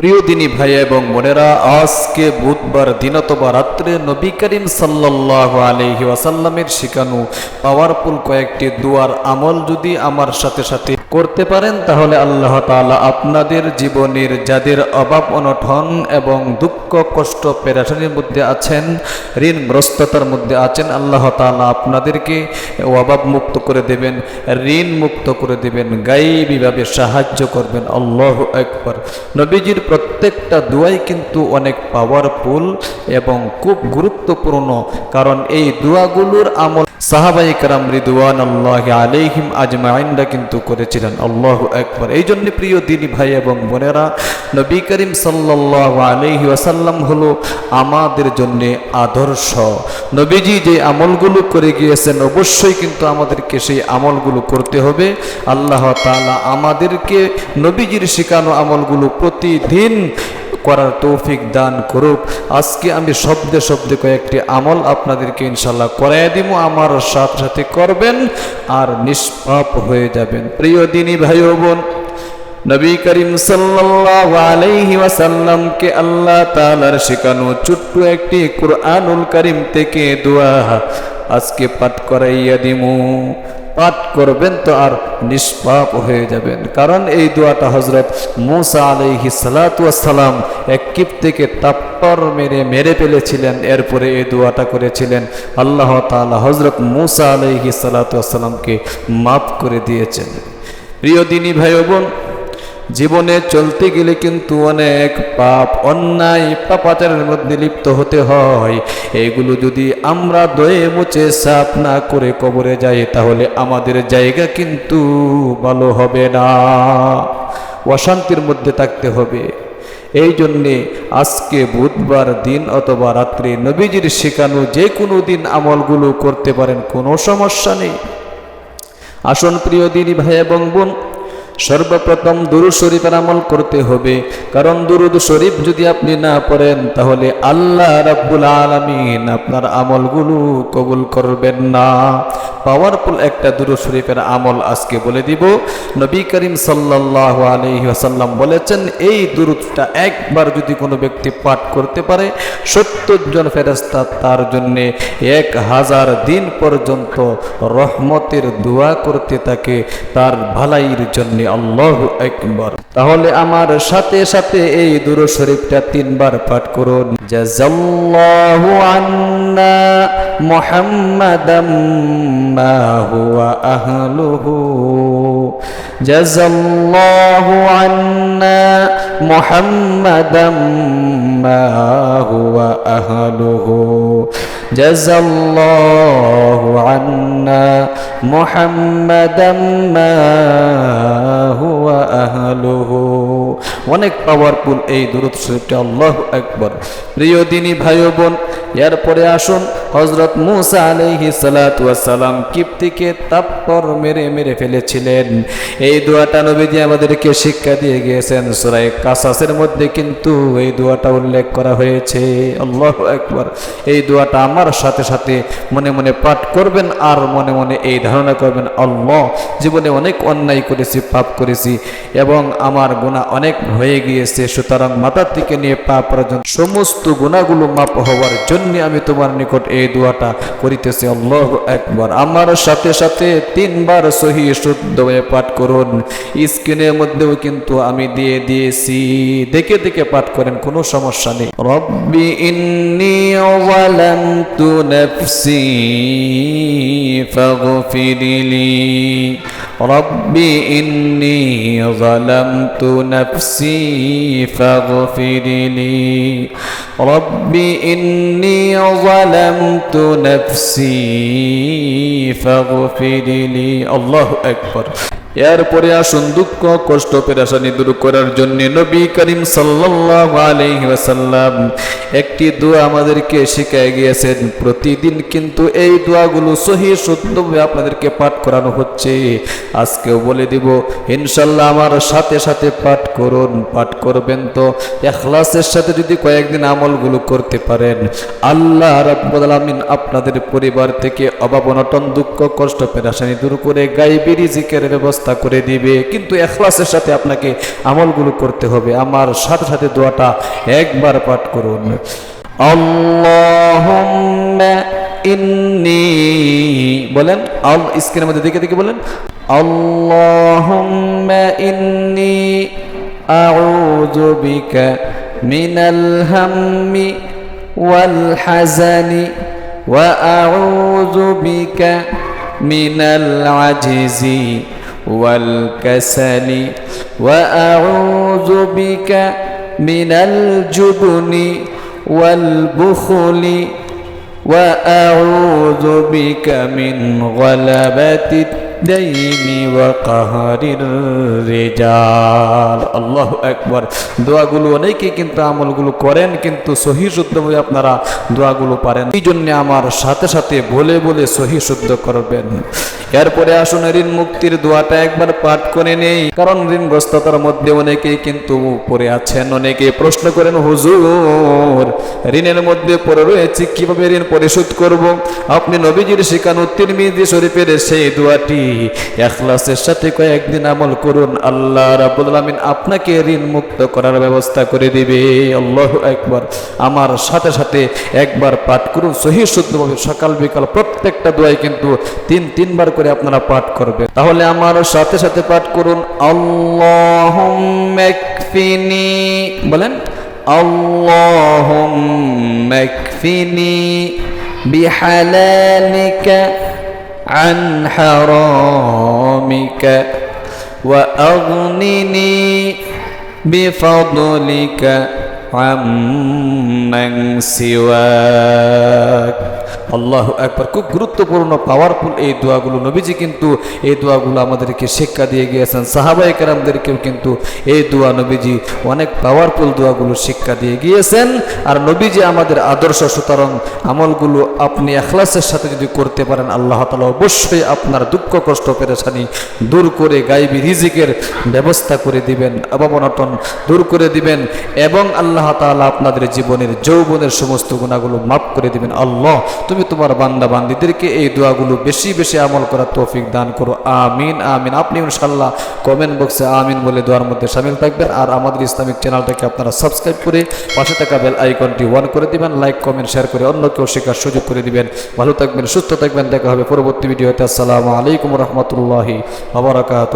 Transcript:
প্রিয় দিনী ভাই এবং মনেরা আজকে বুধবার দিন অথবা রাত্রে নবী করিম সাল্লাহ আলহি ওয়াসাল্লামের শিখানো পাওয়ারফুল কয়েকটি দুয়ার আমল যদি আমার সাথে সাথে করতে পারেন, তাহলে আল্লাহ তাআলা আপনাদের জীবনের যাদের অভাব অনঠন এবং দুঃখ, কষ্ট, পেরাশানির মধ্যে আছেন, ঋণগ্রস্ততার মধ্যে আছেন, আল্লাহ তাআলা আপনাদেরকে অভাব মুক্ত করে দেবেন, ঋণ মুক্ত করে দেবেন, গাইবীভাবে সাহায্য করবেন। আল্লাহ একবার নবীজির প্রত্যেকটা দোয়াই কিন্তু অনেক পাওয়ারফুল এবং খুব গুরুত্বপূর্ণ, কারণ এই দোয়াগুলোর আমল সাহাবাই কারাম রিদুয়ান আল্লাহ আলাইহিম আজমাইনরা কিন্তু করেছিলেন। আল্লাহ একবার এই জন্য প্রিয় দিনী ভাই এবং বোনেরা নবী করিম সাল্লাহ আলহি ওয়াসাল্লাম হলো আমাদের জন্য আদর্শ। নবীজি যে আমলগুলো করে গিয়েছেন, অবশ্যই কিন্তু আমাদেরকে সেই আমলগুলো করতে হবে। আল্লাহ তাআলা আমাদেরকে নবীজির শেখানো আমলগুলো প্রতিদিন করার তৌফিক দান করুক। আজকে আমি শব্দে শব্দে কয়েকটি আমল আপনাদেরকে ইনশাল্লাহ করাই দিব, আমার সাথে সাথে করবেন আর নিষ্পাপ হয়ে যাবেন। প্রিয় দিনী ভাই বোন নবী করিম সাল্লাল্লাহু ওয়াসাল্লামকে আল্লাহ তাআলার শেখানো ছোট্ট একটি কুরআনুল করিম থেকে দোয়া আজকে পাঠ করাইয়া দিমু। পাঠ করবেন তো আর নিষ্পাপ হয়ে যাবেন। কারণ এই দোয়াটা হজরত মুসা আলাইহি সালাম এক কিপ থেকে তাপ্পর মেরে মেরে ফেলেছিলেন। এরপরে এই দোয়াটা করেছিলেন। আল্লাহ তাআলা হজরত মুসা আলাইহি সালাতামকে মাফ করে দিয়েছেন। প্রিয় দিনী ভাই বোন জীবনে চলতে গেলে কিন্তু অনেক পাপ, অন্যায় পাপাচারের মধ্যে লিপ্ত হতে হয়। এইগুলো যদি আমরা দয়ে মুছে সাফ না করে কবরে যাই, তাহলে আমাদের জায়গা কিন্তু ভালো হবে না। অশান্তির মধ্যে থাকতে হবে। এই জন্যে আজকে বুধবার দিন অথবা রাত্রে নবীজির শেখানো যে কোনো দিন আমলগুলো করতে পারেন, কোনো সমস্যা নেই। আসন প্রিয় দিনী ভাই এবং বোন সর্বপ্রথম দুরুদ শরীফের আমল করতে হবে। কারণ দুরুদ শরীফ যদি আপনি না পড়েন, তাহলে আল্লাহ রাব্বুল আলামিন আপনার আমলগুলো কবুল করবেন না। পাওয়ারফুল একটা দুরুদ শরীফের আমল আজকে বলে দিব। নবী করিম সাল্লাল্লাহু আলাইহি ওয়াসাল্লাম বলেছেন, এই দুরুদটা একবার যদি কোনো ব্যক্তি পাঠ করতে পারে, সত্তর জন ফেরেস্তা তার জন্যে এক হাজার দিন পর্যন্ত রহমতের দোয়া করতে থাকে তার ভালাইয়ের জন্যে। আল্লাহ একবার তাহলে আমার সাথে সাথে এই দুরু শরীফটা তিনবার পাঠ করুন। জাজাল্লাহু মুহাম্মাদাম মা হুয়া আহলুহু অনেক পাওয়ারফুল এই দুরুদ শরীফটা। আল্লাহ একবার প্রিয় দিনী ভাই বোন এরপরে আসুন হজরত মুসা আলাইহি সালাম কিপ্তিকে তাপ্পর মেরে মেরে ফেলেছিলেন। এই দোয়াটা নবীজি আমাদেরকে শিক্ষা দিয়ে গিয়েছেন সুরাই কাসাসের মধ্যে কিন্তু এই দোয়াটা উল্লেখ করা হয়েছে। আল্লাহ একবার এই দোয়াটা আমার সাথে সাথে মনে মনে পাঠ করবেন আর মনে মনে এই ধারণা করবেন, আল্লাহ জীবনে অনেক অন্যায় করেছি, পাপ করেছি এবং আমার গুণা অনেক হয়ে গিয়েছে সুতরাং মাথার থেকে নিয়ে পা পর্যন্ত সমস্ত গুণাগুলো মাপ হওয়ার জন্য আমি তোমার নিকট এই দোয়াটা করিতেছি আল্লাহ একবার আমার সাথে সাথে তিনবার সহি শুদ্ধ হয়ে পাঠ করুন স্ক্রিনের মধ্যেও কিন্তু আমি দিয়ে দিয়েছি দেখে দেখে পাঠ করেন কোনো সমস্যা নেই রব্বি ইন্নি ওয়ালামতু নাফসি ফাগফিরলি রব্বি ইন্নি ظلمت نفسي نفسي فاغفر لي. رب إني ظلمت نفسي فاغفر لي. الله أكبر. এরপরে আসুন দুঃখ, কষ্ট, পেরাশানি দূর করার জন্য নবী করিম ওয়াসাল্লাম একটি দোয়া আমাদেরকে শিখায় গিয়েছেন। প্রতিদিন কিন্তু এই দোয়াগুলো সহি শুদ্ধভাবে আপনাদেরকে পাঠ করানো হচ্ছে। আজকেও বলে দিব ইনশাল্লাহ আমার সাথে সাথে পাঠ করুন। পাঠ করবেন তো এখলাসের সাথে যদি কয়েকদিন আমলগুলো করতে পারেন। আল্লাহ আলামিন আপনাদের পরিবার থেকে অভাব, অনটন, দুঃখ, কষ্ট, পেরাশানি দূর করে গাইবি জিকের ব্যবস্থা ব্যবস্থা করে দিবে। কিন্তু এখলাসের সাথে আপনাকে আমলগুলো করতে হবে। আমার সাথে সাথে দোয়াটা একবার পাঠ করুন। ইন্নি বলেন, আল স্ক্রিনের মধ্যে দেখে দেখে বলেন ইন্নি আউযু বিকা মিনাল হাম্মি ওয়াল হাজানি ওয়া মিনাল আজিজি। والكسل وأعوذ بك من الجبن والبخل وأعوذ بك من غلبة দেইনি ওয়া কাহারির রিজাল আল্লাহ একবার দোয়াগুলো অনেকে কিন্তু আমলগুলো করেন, কিন্তু সহি বলে আপনারা দোয়াগুলো পারেন। এই জন্যে আমার সাথে সাথে বলে বলে সহি শুদ্ধ করবেন। এরপরে আসুন ঋণ মুক্তির দোয়াটা একবার পাঠ করে নেই, কারণ ঋণগ্রস্ততার মধ্যে অনেকেই কিন্তু পড়ে আছেন অনেকে প্রশ্ন করেন, হুজুর, ঋণের মধ্যে পড়ে রয়েছে, কীভাবে ঋণ পরিশোধ করব? আপনি নবীজির শিকানো তিরমিজি শরীফের সেই দোয়াটি এখলাসের সাথে কয়েকদিন আমল করুন আল্লাহ রাব্বুল আলামিন আপনাকে ঋণ মুক্ত করার ব্যবস্থা করে দিবে আল্লাহু একবার আমার সাথে সাথে একবার পাঠ করুন সহি শুদ্ধভাবে সকাল বিকাল প্রত্যেকটা দোয়াই কিন্তু তিন তিনবার করে আপনারা পাঠ করবেন তাহলে আমার সাথে সাথে পাঠ করুন আল্লাহুম্মা একফিনি বলেন اللهم اكفني بحلالك عن حرامك وأغنني بفضلك عمن سواك. আল্লাহ একবার খুব গুরুত্বপূর্ণ পাওয়ারফুল এই দোয়াগুলো। নবীজি কিন্তু এই দোয়াগুলো আমাদেরকে শিক্ষা দিয়ে গিয়েছেন। সাহাবাই কেরামদেরকেও কিন্তু এই দোয়া নবীজি অনেক পাওয়ারফুল দোয়াগুলো শিক্ষা দিয়ে গিয়েছেন। আর নবীজি আমাদের আদর্শ সুতরাং আমলগুলো আপনি এখলাসের সাথে যদি করতে পারেন, আল্লাহ তালা অবশ্যই আপনার দুঃখ, কষ্ট পেরেছানি দূর করে গাইবি রিজিকের ব্যবস্থা করে দিবেন অবনটন দূর করে দিবেন এবং আল্লাহ তাআলা আপনাদের জীবনের যৌবনের সমস্ত গুণাগুলো মাফ করে দিবেন। আল্লাহ তুমি তোমার বান্দা বান্দিদেরকে এই দোয়াগুলো বেশি বেশি আমল করার তৌফিক দান করো। আমিন আমিন। আপনি ইনশাল্লাহ কমেন্ট বক্সে আমিন বলে দোয়ার মধ্যে সামিল থাকবেন। আর আমাদের ইসলামিক চ্যানেলটাকে আপনারা সাবস্ক্রাইব করে পাশে থাকা বেল আইকনটি ওয়ান করে দিবেন। লাইক কমেন্ট শেয়ার করে অন্যকেও শেখার সুযোগ করে দিবেন। ভালো থাকবেন, সুস্থ থাকবেন। দেখা হবে পরবর্তী ভিডিওতে আসসালামু আলাইকুম রহমতুল্লাহি আবরাকাত